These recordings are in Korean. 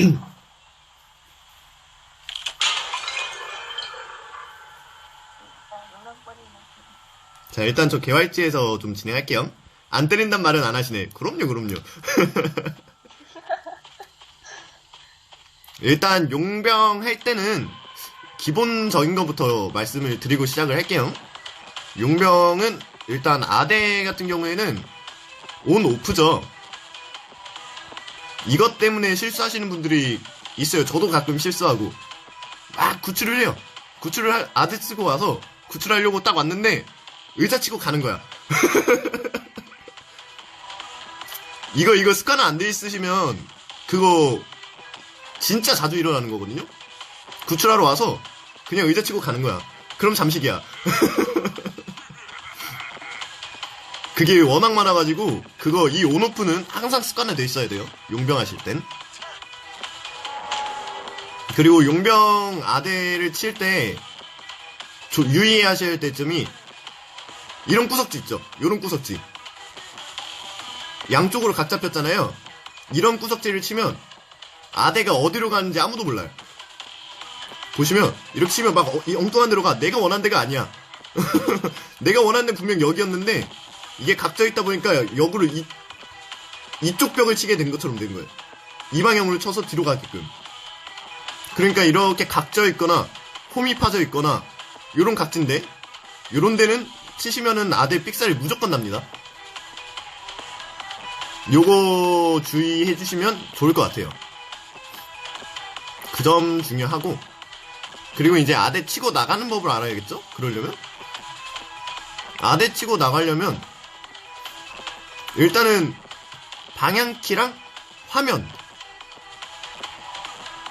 자, 일단 저 개활지에서 좀 진행할게요. 안 때린단 말은 안 하시네. 그럼요, 그럼요. 일단 용병 할 때는 기본적인 것부터 말씀을 드리고 시작을 할게요. 용병은 일단 아대 같은 경우에는 온 오프죠. 이것 때문에 실수하시는 분들이 있어요. 저도 가끔 실수하고 막 구출을 해요. 구출을 할- 아대 쓰고 와서 구출하려고 딱 왔는데 의자 치고 가는 거야. 이거 이거 습관 안돼 있으시면 그거 진짜 자주 일어나는 거거든요. 구출하러 와서 그냥 의자 치고 가는 거야. 그럼 잠식이야. 그게 워낙 많아가지고 그거 이 온오프는 항상 습관화 돼 있어야 돼요. 용병 하실 땐. 그리고 용병 아대를 칠 때 유의하셔야 할 때쯤이 이런 구석지 있죠. 이런 구석지. 양쪽으로 각 잡혔잖아요. 이런 구석지를 치면 아대가 어디로 가는지 아무도 몰라요. 보시면 이렇게 치면 막 엉뚱한 데로 가. 내가 원한 데가 아니야. 내가 원한 데 분명 여기였는데 이게 각져 있다 보니까 역으로 이 이쪽 벽을 치게 된 것처럼 된 거예요. 이 방향으로 쳐서 뒤로 가게끔. 그러니까 이렇게 각져 있거나 홈이 파져 있거나 요런 각진데 요런 데는 치시면은 아대 삑살이 무조건 납니다. 요거 주의해 주시면 좋을 것 같아요. 그 점 중요하고 그리고 이제 아대 치고 나가는 법을 알아야겠죠? 그러려면 아대 치고 나가려면 일단은 방향키랑 화면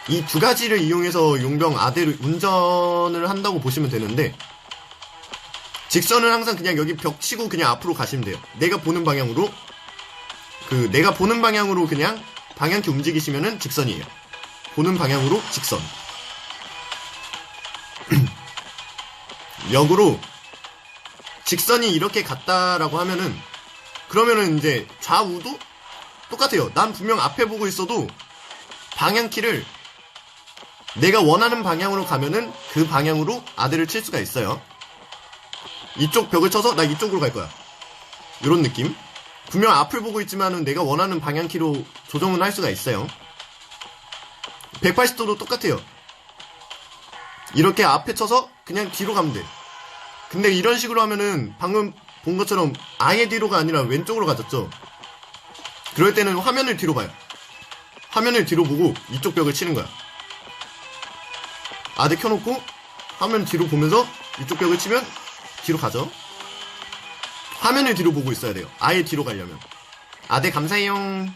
이 두 가지를 이용해서 용병 아대를 운전을 한다고 보시면 되는데 직선은 항상 그냥 여기 벽 치고 그냥 앞으로 가시면 돼요. 내가 보는 방향으로 그 내가 보는 방향으로 그냥 방향키 움직이시면은 직선이에요. 보는 방향으로 직선. 역으로 직선이 이렇게 갔다라고 하면은 그러면은 이제 좌우도 똑같아요. 난 분명 앞에 보고 있어도 방향키를 내가 원하는 방향으로 가면은 그 방향으로 아대를 칠 수가 있어요. 이쪽 벽을 쳐서 나 이쪽으로 갈 거야. 이런 느낌. 분명 앞을 보고 있지만은 내가 원하는 방향키로 조정은 할 수가 있어요. 180도도 똑같아요. 이렇게 앞에 쳐서 그냥 뒤로 가면 돼. 근데 이런 식으로 하면은 방금 본 것처럼 아예 뒤로가 아니라 왼쪽으로 가졌죠. 그럴 때는 화면을 뒤로 봐요. 화면을 뒤로 보고 이쪽 벽을 치는 거야. 아대 켜놓고 화면 뒤로 보면서 이쪽 벽을 치면 뒤로 가죠. 화면을 뒤로 보고 있어야 돼요. 아예 뒤로 가려면. 아대 감사해요.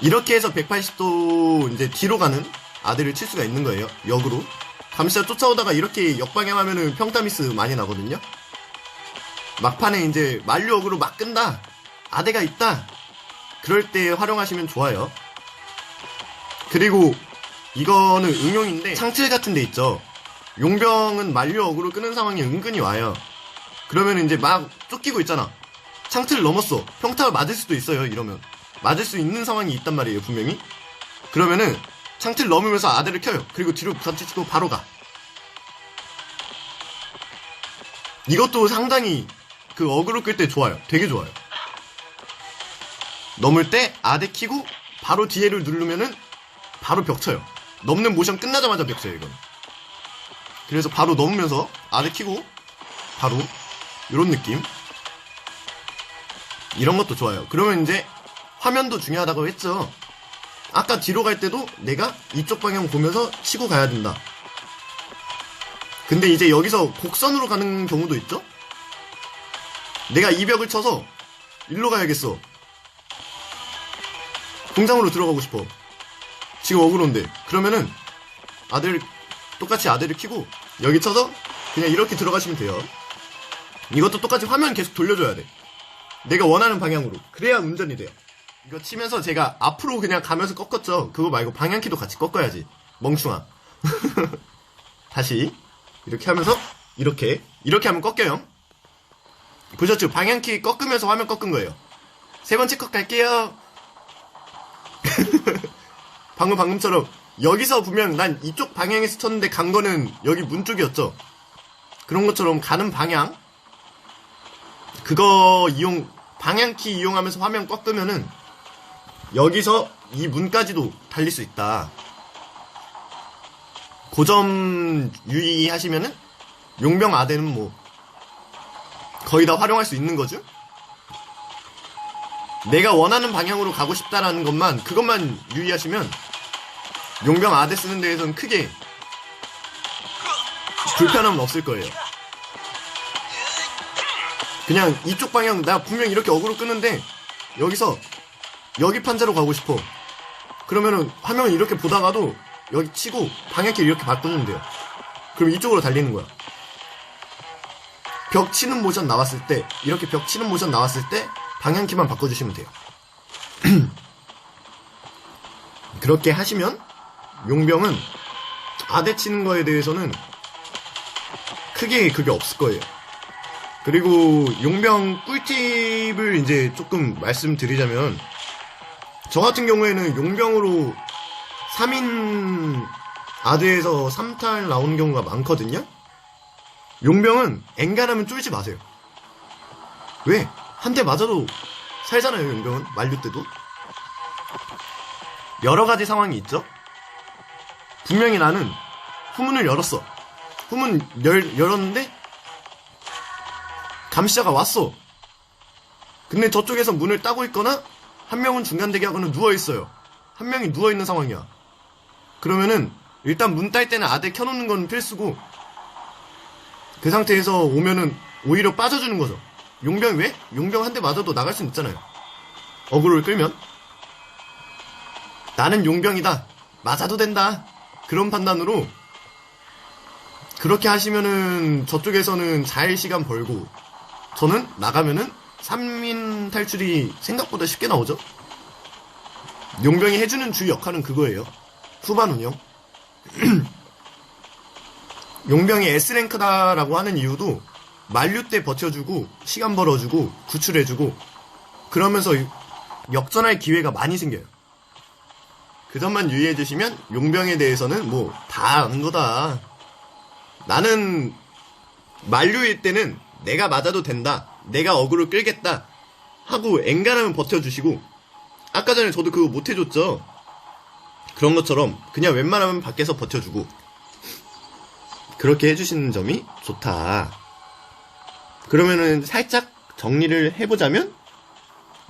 이렇게 해서 180도 이제 뒤로 가는 아대를 칠 수가 있는 거예요. 역으로. 감시자 쫓아오다가 이렇게 역방향 하면은 평타미스 많이 나거든요. 막판에 이제 만류역으로 막 끈다. 아대가 있다. 그럴 때 활용하시면 좋아요. 그리고 이거는 응용인데 창틀 같은 데 있죠. 용병은 만류역으로 끄는 상황이 은근히 와요. 그러면 이제 막 쫓기고 있잖아. 창틀을 넘었어. 평타가 맞을 수도 있어요. 이러면 맞을 수 있는 상황이 있단 말이에요. 분명히. 그러면은 창틀 넘으면서 아대를 켜요. 그리고 뒤로 부딪히고 바로 가. 이것도 상당히 그 어그로 끌 때 좋아요. 되게 좋아요. 넘을 때 아대 키고 바로 뒤에를 누르면은 바로 벽 쳐요. 넘는 모션 끝나자마자 벽 쳐요, 이건. 그래서 바로 넘으면서 아대 키고 바로 이런 느낌. 이런 것도 좋아요. 그러면 이제 화면도 중요하다고 했죠. 아까 뒤로 갈 때도 내가 이쪽 방향 보면서 치고 가야 된다. 근데 이제 여기서 곡선으로 가는 경우도 있죠? 내가 이 벽을 쳐서 일로 가야겠어. 공장으로 들어가고 싶어. 지금 어그로인데. 그러면은 아들, 똑같이 아들을 키고 여기 쳐서 그냥 이렇게 들어가시면 돼요. 이것도 똑같이 화면 계속 돌려줘야 돼. 내가 원하는 방향으로. 그래야 운전이 돼요. 이거 치면서 제가 앞으로 그냥 가면서 꺾었죠. 그거 말고 방향키도 같이 꺾어야지. 멍충아. 다시 이렇게 하면서 이렇게 이렇게 하면 꺾여요. 보셨죠? 방향키 꺾으면서 화면 꺾은 거예요. 세 번째 컷 갈게요. 방금 방금처럼 여기서 보면 난 이쪽 방향에서 쳤는데 간 거는 여기 문 쪽이었죠. 그런 것처럼 가는 방향 그거 이용 방향키 이용하면서 화면 꺾으면은 여기서 이 문까지도 달릴 수 있다. 고점 유의하시면은 용병 아대는 뭐 거의 다 활용할 수 있는 거죠. 내가 원하는 방향으로 가고 싶다라는 것만 그것만 유의하시면 용병 아대 쓰는 데에선 크게 불편함은 없을 거예요. 그냥 이쪽 방향 나 분명 이렇게 어그로 끄는데 여기서 여기 판자로 가고 싶어. 그러면은 화면을 이렇게 보다가도 여기 치고 방향키 이렇게 바꾸면 돼요. 그럼 이쪽으로 달리는 거야. 벽 치는 모션 나왔을 때 이렇게 벽 치는 모션 나왔을 때 방향키만 바꿔주시면 돼요. 그렇게 하시면 용병은 아대 치는 거에 대해서는 크게 그게 없을 거예요. 그리고 용병 꿀팁을 이제 조금 말씀드리자면 저 같은 경우에는 용병으로 3인 아대에서 3탈 나오는 경우가 많거든요. 용병은 엔간하면 쫄지 마세요. 왜? 한 대 맞아도 살잖아요, 용병은. 만류 때도. 여러 가지 상황이 있죠. 분명히 나는 후문을 열었어. 후문 열, 열었는데 감시자가 왔어. 근데 저쪽에서 문을 따고 있거나 한 명은 중간 대기하거나 누워 있어요. 한 명이 누워 있는 상황이야. 그러면은 일단 문 딸 때는 아대 켜놓는 건 필수고 그 상태에서 오면은 오히려 빠져주는 거죠. 용병 왜? 용병 한 대 맞아도 나갈 순 있잖아요. 어그로를 끌면 나는 용병이다. 맞아도 된다. 그런 판단으로 그렇게 하시면은 저쪽에서는 잘 시간 벌고 저는 나가면은 3인 탈출이 생각보다 쉽게 나오죠. 용병이 해주는 주 역할은 그거예요. 후반 운영. 용병이 S랭크다라고 하는 이유도 만류 때 버텨주고 시간 벌어주고 구출해주고 그러면서 역전할 기회가 많이 생겨요. 그 점만 유의해 주시면 용병에 대해서는 뭐 다 아는 거다. 나는 만류일 때는 내가 맞아도 된다. 내가 어그로 끌겠다. 하고 엔간하면 버텨주시고 아까 전에 저도 그거 못 해줬죠. 그런 것처럼 그냥 웬만하면 밖에서 버텨주고 그렇게 해주시는 점이 좋다. 그러면은 살짝 정리를 해보자면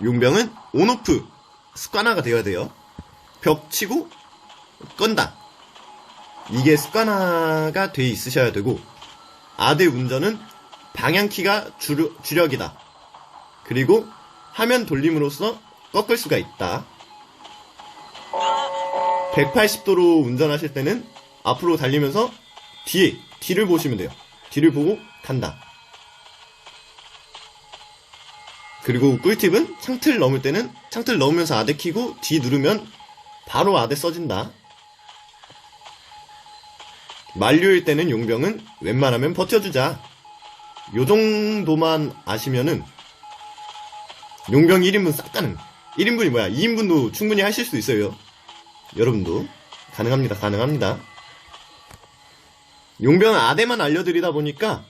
용병은 온오프 습관화가 되어야 돼요. 벽 치고 건다. 이게 습관화가 돼 있으셔야 되고 아대 운전은 방향키가 주력, 주력이다. 그리고 화면 돌림으로써 꺾을 수가 있다. 180도로 운전하실 때는 앞으로 달리면서 뒤에, 뒤를 보시면 돼요. 뒤를 보고 간다. 그리고 꿀팁은 창틀 넘을 때는 창틀 넘으면서 아대 키고 뒤 누르면 바로 아대 써진다. 만류일 때는 용병은 웬만하면 버텨주자. 요 정도만 아시면은 용병 1인분 싹 가능. 1인분이 뭐야? 2인분도 충분히 하실 수 있어요. 여러분도 가능합니다. 가능합니다. 용병 아대만 알려드리다 보니까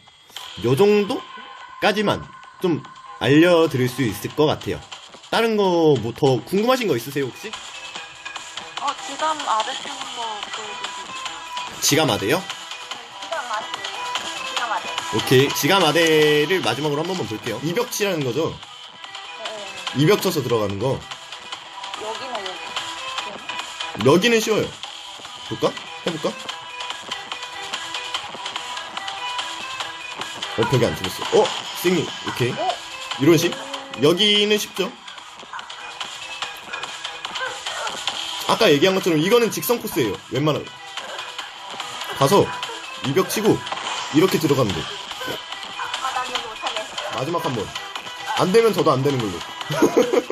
요 정도까지만 좀 알려드릴 수 있을 것 같아요. 다른 거 뭐 더 궁금하신 거 있으세요 혹시? 어, 지금 아대 쓰는 거 보여주세요. 지감 아대요? 지금 아대. 지금 아대. 오케이. 지감 아대를 마지막으로 한 번만 볼게요. 이벽치라는 거죠? 네. 이벽 쳐서 들어가는 거. 여기는 여기. 여기는 쉬워요. 볼까? 해볼까? 어, 벽에 안 죽었어. 어, 쌩이. 오케이. 이런 식. 여기는 쉽죠? 아까 얘기한 것처럼 이거는 직선 코스예요. 웬만하면. 가서 이벽 치고 이렇게 들어가면 돼. 마지막 한 번. 안 되면 저도 안 되는 걸로.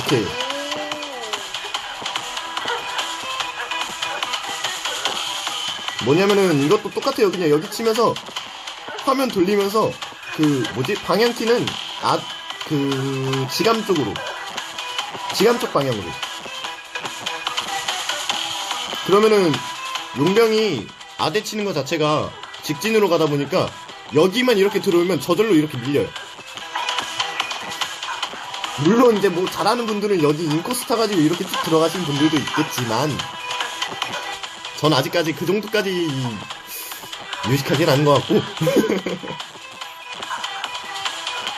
오케이. 뭐냐면은 이것도 똑같아요. 그냥 여기 치면서 화면 돌리면서 그 뭐지 방향키는 아 그 지감 쪽으로 지감 쪽 방향으로. 그러면은 용병이 아대 치는 것 자체가 직진으로 가다 보니까 여기만 이렇게 들어오면 저절로 이렇게 밀려요. 물론 이제 뭐 잘하는 분들은 여기 인코스 타가지고 이렇게 쭉 들어가신 분들도 있겠지만 전 아직까지 그 정도까지 유식하진 않은 것 같고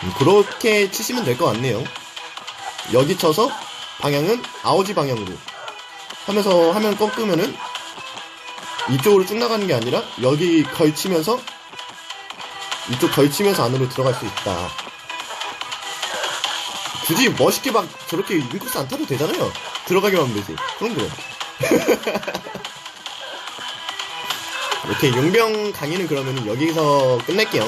음, 그렇게 치시면 될 것 같네요. 여기 쳐서 방향은 아오지 방향으로 하면서 화면 꺾으면은 이쪽으로 쭉 나가는 게 아니라 여기 걸치면서 이쪽 걸치면서 안으로 들어갈 수 있다. 굳이 멋있게 막 저렇게 인코스 안 타도 되잖아요. 들어가기만 하면 되지. 그럼 그럼. 오케이 용병 강의는 그러면 여기서 끝낼게요.